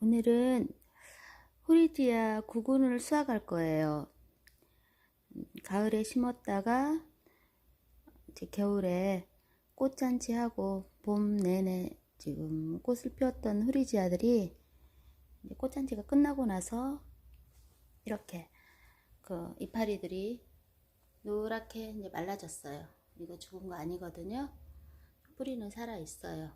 오늘은 후리지아 구근을 수확할 거예요. 음, 가을에 심었다가 이제 겨울에 꽃잔치하고 봄 내내 지금 꽃을 피웠던 후리지아들이 꽃잔치가 끝나고 나서 이렇게 그 이파리들이 노랗게 이제 말라졌어요. 이거 죽은 거 아니거든요. 뿌리는 살아 있어요.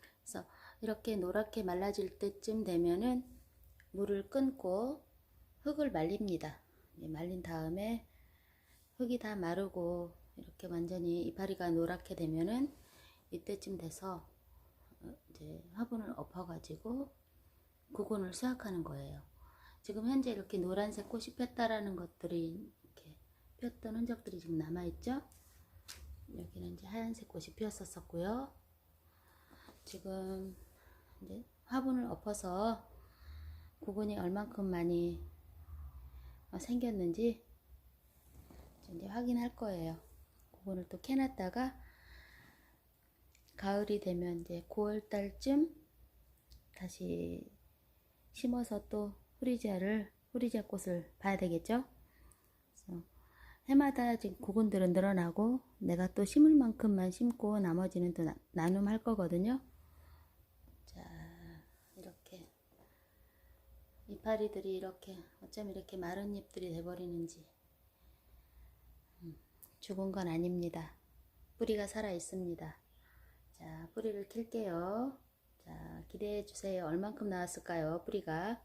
그래서 이렇게 노랗게 말라질 때쯤 되면은 물을 끊고 흙을 말립니다. 말린 다음에 흙이 다 마르고 이렇게 완전히 이파리가 노랗게 되면은 이때쯤 돼서 어, 이제 화분을 엎어가지고 구근을 수확하는 거예요. 지금 현재 이렇게 노란색 꽃이 폈다라는 것들이 이렇게 폈던 흔적들이 지금 남아있죠? 여기는 이제 하얀색 꽃이 피었었고요. 지금 이제 화분을 엎어서 구근이 얼만큼 많이 어, 생겼는지 이제 확인할 거예요. 구근을 또 캐놨다가 가을이 되면 이제 9월 달쯤 다시 심어서 또 후리지아를 후리지아 꽃을 봐야 되겠죠? 해마다 지금 구근들은 늘어나고 내가 또 심을 만큼만 심고 나머지는 또 나, 나눔할 거거든요. 자, 이렇게 이파리들이 이렇게 어쩜 이렇게 마른 잎들이 돼버리는지 음, 죽은 건 아닙니다. 뿌리가 살아 있습니다. 자, 뿌리를 킬게요. 자, 기대해 주세요. 얼만큼 나왔을까요? 뿌리가.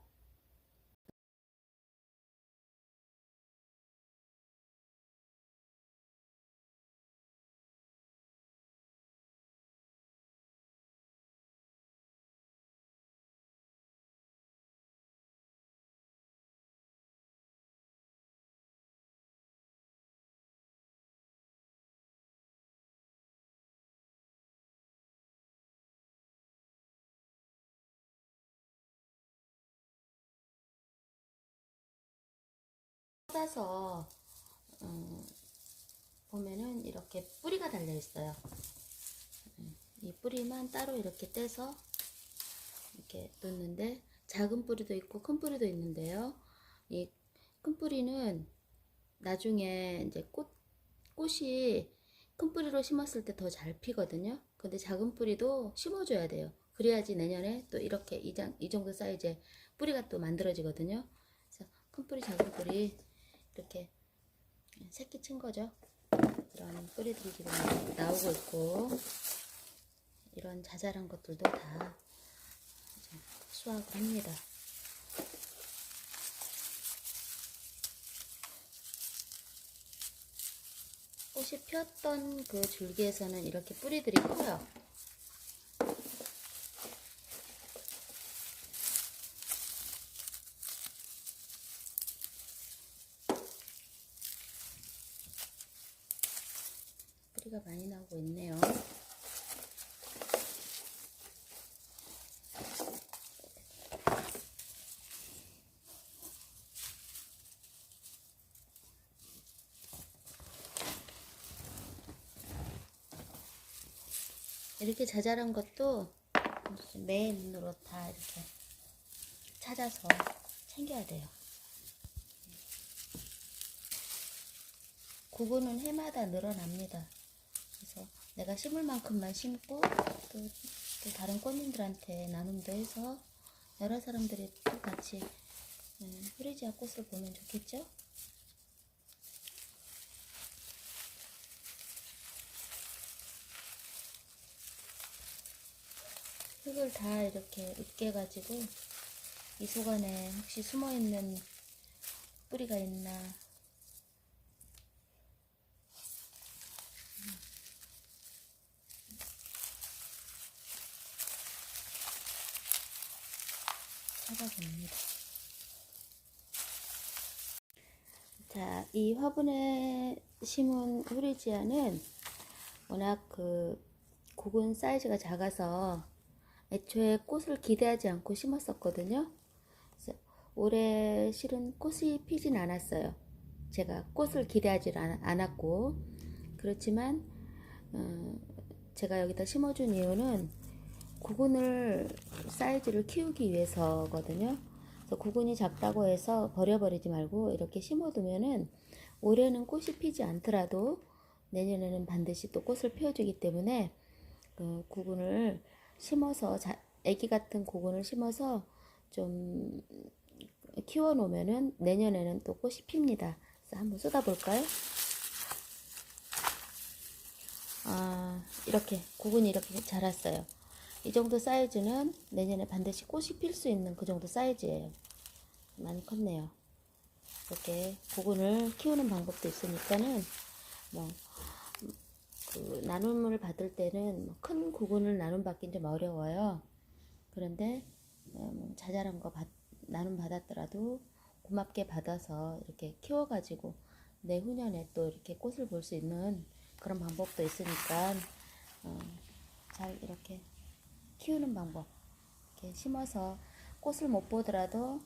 쏟아서 음, 보면은 이렇게 뿌리가 달려 있어요. 음, 이 뿌리만 따로 이렇게 떼서 이렇게 놓는데 작은 뿌리도 있고 큰 뿌리도 있는데요. 이 큰 뿌리는 나중에 이제 꽃 꽃이 큰 뿌리로 심었을 때 더 잘 피거든요. 근데 작은 뿌리도 심어줘야 돼요. 그래야지 내년에 또 이렇게 이, 장, 이 정도 사이즈의 뿌리가 또 만들어지거든요. 그래서 큰 뿌리, 작은 뿌리 이렇게 새끼 친 거죠. 이런 뿌리들이 지금 나오고 있고 이런 자잘한 것들도 다 수확을 합니다. 꽃이 폈던 그 줄기에서는 이렇게 뿌리들이 커요. 뿌리가 많이 나오고 있네요. 이렇게 자잘한 것도 매 눈으로 다 이렇게 찾아서 챙겨야 돼요. 구근은 해마다 늘어납니다. 내가 심을 만큼만 심고 또, 또 다른 꽃님들한테 나눔도 해서 여러 사람들이 또 같이 음, 후리지아 꽃을 보면 좋겠죠? 흙을 다 이렇게 으깨가지고 이 속안에 혹시 숨어있는 뿌리가 있나 찾아봅니다. 자, 이 화분에 심은 후리지아는 워낙 그 고군 사이즈가 작아서 애초에 꽃을 기대하지 않고 심었었거든요. 올해 실은 꽃이 피진 않았어요. 제가 꽃을 기대하지 않았고 그렇지만 어, 제가 여기다 심어준 이유는 구근을 사이즈를 키우기 위해서거든요. 그래서 구근이 작다고 해서 버려버리지 말고 이렇게 심어두면은 올해는 꽃이 피지 않더라도 내년에는 반드시 또 꽃을 피워주기 때문에 그 구근을 심어서 자, 애기 같은 구근을 심어서 좀 키워 놓으면은 내년에는 또 꽃이 핍니다. 그래서 한번 쏟아볼까요? 아, 이렇게 구근이 이렇게 자랐어요. 이 정도 사이즈는 내년에 반드시 꽃이 필 수 있는 그 정도 사이즈예요. 많이 컸네요. 이렇게 구근을 키우는 방법도 있으니까는 뭐 그 나눔을 받을 때는 뭐큰 구근을 나눔 받긴 좀 어려워요. 그런데 어, 뭐 자잘한 거 받, 나눔 받았더라도 고맙게 받아서 이렇게 키워가지고 내후년에 또 이렇게 꽃을 볼 수 있는 그런 방법도 있으니까 어, 잘 이렇게 키우는 방법 이렇게 심어서 꽃을 못 보더라도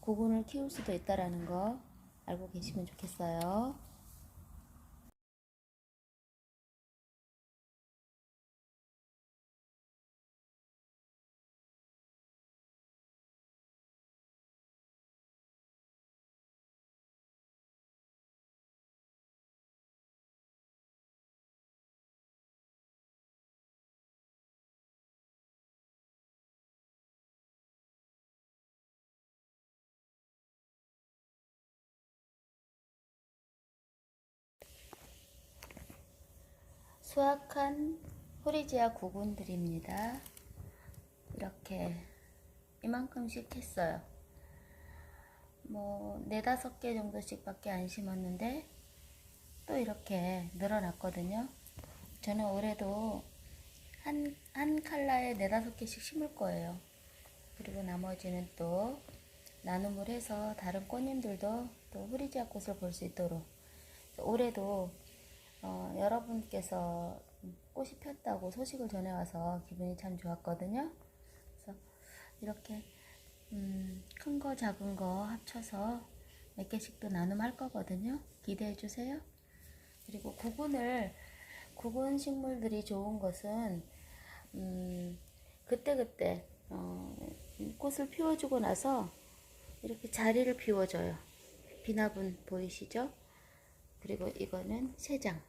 구근을 키울 수도 있다라는 거 알고 계시면 좋겠어요. 수확한 호리지아 구근들입니다. 이렇게 이만큼씩 했어요. 뭐 네다섯 개 정도씩 밖에 안 심었는데 또 이렇게 늘어났거든요. 저는 올해도 한, 한 칼라에 네다섯 개씩 심을 거예요. 그리고 나머지는 또 나눔을 해서 다른 꽃님들도 또 후리지아 꽃을 볼 수 있도록 올해도 어, 여러분께서 꽃이 폈다고 소식을 전해와서 기분이 참 좋았거든요. 그래서 이렇게 음, 큰 거 작은 거 합쳐서 몇 개씩 또 나눔할 거거든요. 기대해 주세요. 그리고 구근을 구근 식물들이 좋은 것은 음, 그때그때 어, 꽃을 피워주고 나서 이렇게 자리를 비워줘요. 비나분 보이시죠? 그리고 이거는 세장.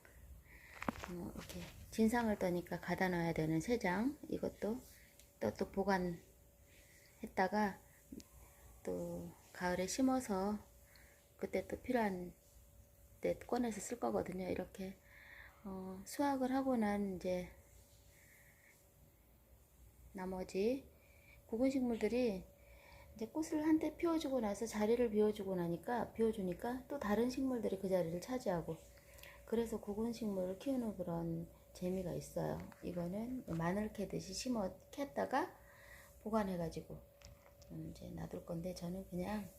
어, 이렇게 진상을 떠니까 가다 놔야 되는 세장. 이것도 또, 또 보관했다가 또 가을에 심어서 그때 또 필요한 때 꺼내서 쓸 거거든요. 이렇게 어, 수확을 하고 난 이제 나머지 구근 식물들이 이제 꽃을 한때 피워주고 나서 자리를 비워주고 나니까 비워주니까 또 다른 식물들이 그 자리를 차지하고 그래서 구근 식물을 키우는 그런 재미가 있어요. 이거는 마늘 캐듯이 심어 캤다가 보관해가지고 이제 놔둘 건데 저는 그냥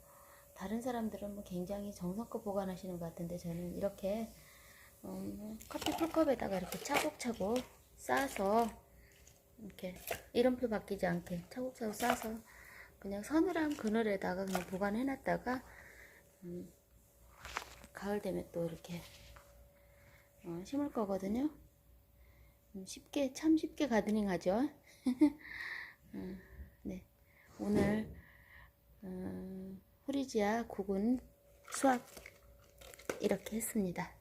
다른 사람들은 뭐 굉장히 정성껏 보관하시는 것 같은데 저는 이렇게 음, 커피 풀컵에다가 이렇게 차곡차곡 싸서 이렇게 이름표 바뀌지 않게 차곡차곡 싸서 그냥 서늘한 그늘에다가 그냥 보관해 놨다가 음, 가을 되면 또 이렇게 어, 심을 거거든요. 음, 쉽게 참 쉽게 가드닝 하죠. 음, 네 오늘 음, 후리지아 구근 수확 이렇게 했습니다.